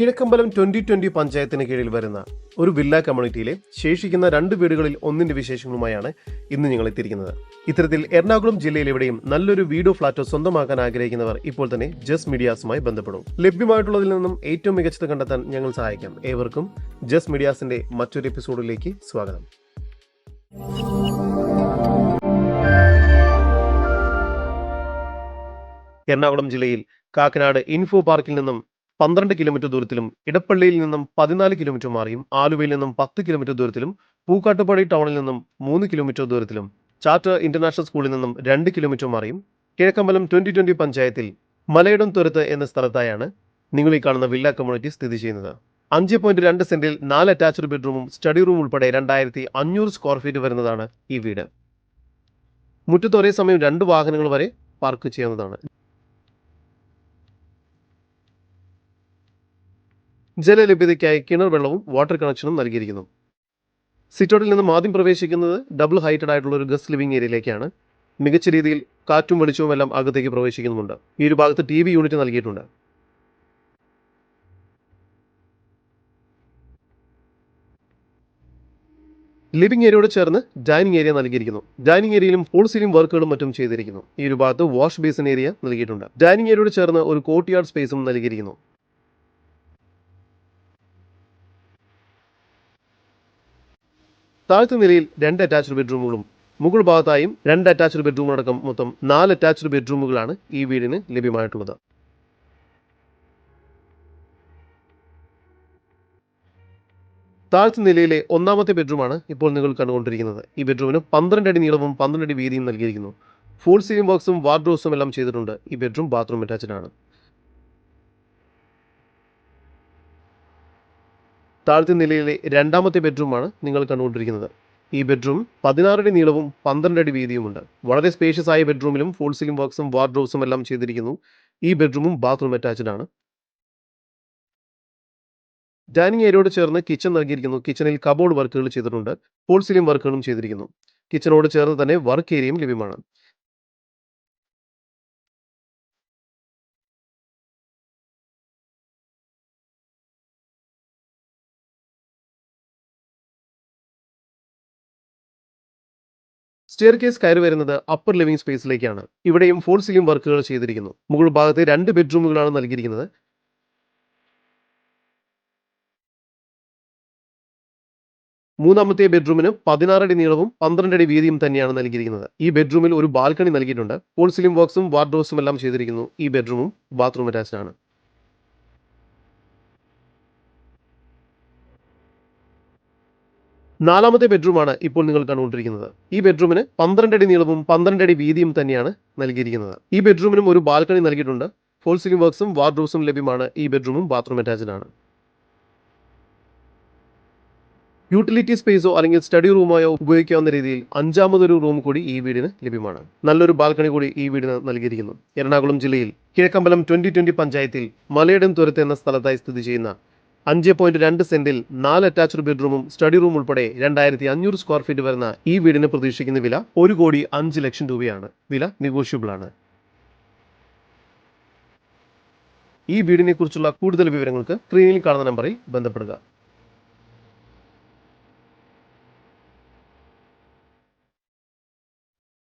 Kizhakkambalam twenty twenty പഞ്ചായത്തിന് കീഴിൽ വരുന്ന ഒരു വില്ല കമ്മ്യൂണിറ്റിയിലെ ശേഷിക്കുന്ന രണ്ട് വീടുകളിൽ ഒന്നിന്റെ വിശേഷങ്ങളുമായാണ് ഇന്ന് ഞങ്ങൾ എത്തിയിരിക്കുന്നത്. ഇത്തരത്തിൽ എറണാകുളം ജില്ലയിൽ എവിടെയും നല്ലൊരു വീടോ ഫ്ളാറ്റോ സ്വന്തമാക്കാൻ ആഗ്രഹിക്കുന്നവർ ഇപ്പോൾ തന്നെ ജസ് മീഡിയാസുമായി ബന്ധപ്പെടും. ലഭ്യമായിട്ടുള്ളതിൽ നിന്നും ഏറ്റവും മികച്ചത് കണ്ടെത്താൻ ഞങ്ങൾ സഹായിക്കാം. ഏവർക്കും ജസ് മീഡിയാസിന്റെ മറ്റൊരു എപ്പിസോഡിലേക്ക് സ്വാഗതം. എറണാകുളം ജില്ലയിൽ കാക്കനാട് ഇൻഫോ പാർക്കിൽ നിന്നും പന്ത്രണ്ട് കിലോമീറ്റർ ദൂരത്തിലും ഇടപ്പള്ളിയിൽ നിന്നും പതിനാല് കിലോമീറ്റർ മാറിയും ആലുവയിൽ നിന്നും പത്ത് കിലോമീറ്റർ ദൂരത്തിലും പൂക്കാട്ടുപാടി ടൗണിൽ നിന്നും മൂന്ന് കിലോമീറ്റർ ദൂരത്തിലും ചാറ്റർ ഇന്റർനാഷണൽ സ്കൂളിൽ നിന്നും രണ്ട് കിലോമീറ്റർ മാറിയും കിഴക്കമ്പലം ട്വന്റി ട്വന്റി പഞ്ചായത്തിൽ മലയിടം തുരത്ത് എന്ന സ്ഥലത്തായാണ് നിങ്ങൾ ഈ കാണുന്ന വില്ല കമ്മ്യൂണിറ്റി സ്ഥിതി ചെയ്യുന്നത്. അഞ്ച് പോയിന്റ് രണ്ട് സെന്റിൽ നാല് അറ്റാച്ച്ഡ് ബെഡ്റൂമും സ്റ്റഡി റൂം ഉൾപ്പെടെ രണ്ടായിരത്തി അഞ്ഞൂറ് സ്ക്വയർ ഫീറ്റ് വരുന്നതാണ് ഈ വീട്. മുറ്റത്ത് ഒരേ സമയം രണ്ട് വാഹനങ്ങൾ വരെ പാർക്ക് ചെയ്യാവുന്നതാണ്. ജലലഭ്യതയ്ക്കായി കിണർ വെള്ളവും വാട്ടർ കണക്ഷനും നൽകിയിരിക്കുന്നു. സിറ്റോട്ടിൽ നിന്നും ആദ്യം പ്രവേശിക്കുന്നത് ഡബിൾ ഹൈറ്റഡ് ആയിട്ടുള്ള ഒരു ഗസ്റ്റ് ലിവിംഗ് ഏരിയയിലേക്കാണ് മികച്ച രീതിയിൽ കാറ്റും വെളിച്ചവും എല്ലാം അകത്തേക്ക് പ്രവേശിക്കുന്നുണ്ട് ഈ ഒരു ഭാഗത്ത് ടി വി യൂണിറ്റ് നൽകിയിട്ടുണ്ട്. ലിവിംഗ് ഏരിയയോട് ചേർന്ന് ഡൈനിങ് ഏരിയ നൽകിയിരിക്കുന്നു. ഡൈനിങ് ഏരിയയിലും ഫുൾ സീലിംഗ് വർക്കുകളും മറ്റും ചെയ്തിരിക്കുന്നു. ഈ ഒരു ഭാഗത്ത് വാഷ് ബേസിൻ ഏരിയ നൽകിയിട്ടുണ്ട്. ഡൈനിങ് ഏരിയയോട് ചേർന്ന് ഒരു കോർട്ട് യാർഡ് സ്പേസും നൽകിയിരിക്കുന്നു. താഴത്തെ നിലയിൽ രണ്ട് അറ്റാച്ച്ഡ് ബെഡ്റൂമുകളും മുകൾ ഭാഗത്തായും രണ്ട് അറ്റാച്ച്ഡ് ബെഡ്റൂം അടക്കം മൊത്തം നാല് അറ്റാച്ച്ഡ് ബെഡ്റൂമുകളാണ് ഈ വീടിന് ലഭ്യമായിട്ടുള്ളത്. താഴ്ത്ത നിലയിലെ ഒന്നാമത്തെ ബെഡ്റൂമാണ് ഇപ്പോൾ നിങ്ങൾ കണ്ടുകൊണ്ടിരിക്കുന്നത്. ഈ ബെഡ്റൂമിന് പന്ത്രണ്ട് അടി നീളവും പന്ത്രണ്ട് അടി വീതിയും നൽകിയിരിക്കുന്നു. ഫുൾ സീലിംഗ് ബോക്സും വാർഡ്രോസും എല്ലാം ചെയ്തിട്ടുണ്ട്. ഈ ബെഡ്റൂം ബാത്റൂം അറ്റാച്ച്ഡ് ആണ്. താഴത്തെ നിലയിലെ രണ്ടാമത്തെ ബെഡ്റൂമാണ് നിങ്ങൾ കണ്ടുകൊണ്ടിരിക്കുന്നത്. ഈ ബെഡ്റൂം പതിനാറടി നീളവും പന്ത്രണ്ട് അടി വീതിയുമുണ്ട്. വളരെ സ്പേഷ്യസ് ആയ ബെഡ്റൂമിലും ഫോൾ സീലിംഗ് വർക്ക്സും വാർഡ്രോസും എല്ലാം ചെയ്തിരിക്കുന്നു. ഈ ബെഡ്റൂമും ബാത്റൂം അറ്റാച്ച്ഡ് ആണ്. ഡൈനിങ് ഏരിയയോട് ചേർന്ന് കിച്ചൺ നൽകിയിരിക്കുന്നു. കിച്ചണിൽ കബോർഡ് വർക്കുകൾ ചെയ്തിട്ടുണ്ട്. ഫോൾ സീലിംഗ് വർക്കുകളും ചെയ്തിരിക്കുന്നു. കിച്ചണോട് ചേർന്ന് തന്നെ വർക്ക് ഏരിയയും ലഭ്യമാണ്. സ്റ്റെയർ കേസ് കയറി വരുന്നത് അപ്പർ ലിവിംഗ് സ്പേസിലേക്കാണ് ഇവിടെയും ഫോർ സീലിംഗ് വർക്കുകൾ ചെയ്തിരിക്കുന്നു. മുകൾ ഭാഗത്തെ രണ്ട് ബെഡ്റൂമുകളാണ് നൽകിയിരിക്കുന്നത്. മൂന്നാമത്തെ ബെഡ്റൂമിന് പതിനാറടി നീളവും പന്ത്രണ്ട് അടി വീതിയും തന്നെയാണ് നൽകിയിരിക്കുന്നത്. ഈ ബെഡ്റൂമിൽ ഒരു ബാൽക്കണി നൽകിയിട്ടുണ്ട്. ഫോൾ സീലിംഗ് ബോക്സും വാർഡ്രോസും എല്ലാം ചെയ്തിരിക്കുന്നു. ഈ ബെഡ്റൂമും ബാത്റൂം അറ്റാച്ച്ഡ് ആണ്. നാലാമത്തെ ബെഡ്റൂമാണ് ഇപ്പോൾ നിങ്ങൾ കണ്ടുകൊണ്ടിരിക്കുന്നത്. ഈ ബെഡ്റൂമിന് പന്ത്രണ്ട് അടി നീളവും പന്ത്രണ്ട് അടി വീതിയും തന്നെയാണ് നൽകിയിരിക്കുന്നത്. ഈ ബെഡ്റൂമിനും ഒരു ബാൽക്കണി നൽകിയിട്ടുണ്ട്. ഫോൾ സീലിംഗ് വർക്ക്സും വാർഡ്രോസും ലഭ്യമാണ് ഈ ബെഡ്റൂമും ബാത്റൂം അറ്റാച്ച്ഡ് ആണ്. യൂട്ടിലിറ്റി സ്പേസോ അല്ലെങ്കിൽ സ്റ്റഡി റൂമായോ ഉപയോഗിക്കാവുന്ന രീതിയിൽ അഞ്ചാമതൊരു റൂം കൂടി ഈ വീടിന് ലഭ്യമാണ്. നല്ലൊരു ബാൽക്കണി കൂടി ഈ വീടിന് നൽകിയിരിക്കുന്നു. എറണാകുളം ജില്ലയിൽ കിഴക്കമ്പലം ട്വന്റി ട്വന്റി പഞ്ചായത്തിൽ മലയിടം തുരത്ത് എന്ന സ്ഥലത്തായി സ്ഥിതി ചെയ്യുന്ന അഞ്ച് പോയിന്റ് രണ്ട് സെന്റിൽ നാല് അറ്റാച്ച്ഡ് ബെഡ്റൂമും സ്റ്റഡി റൂം ഉൾപ്പെടെ രണ്ടായിരത്തി അഞ്ഞൂറ് സ്ക്വയർ ഫീറ്റ് വരുന്ന ഈ വീടിന് പ്രതീക്ഷിക്കുന്ന വില ഒരു കോടി അഞ്ച് ലക്ഷം രൂപയാണ്. വില നെഗോഷ്യബിൾ ആണ്. ഈ വീടിനെക്കുറിച്ചുള്ള കൂടുതൽ വിവരങ്ങൾക്ക് സ്ക്രീനിൽ കാണുന്ന നമ്പറിൽ ബന്ധപ്പെടുക.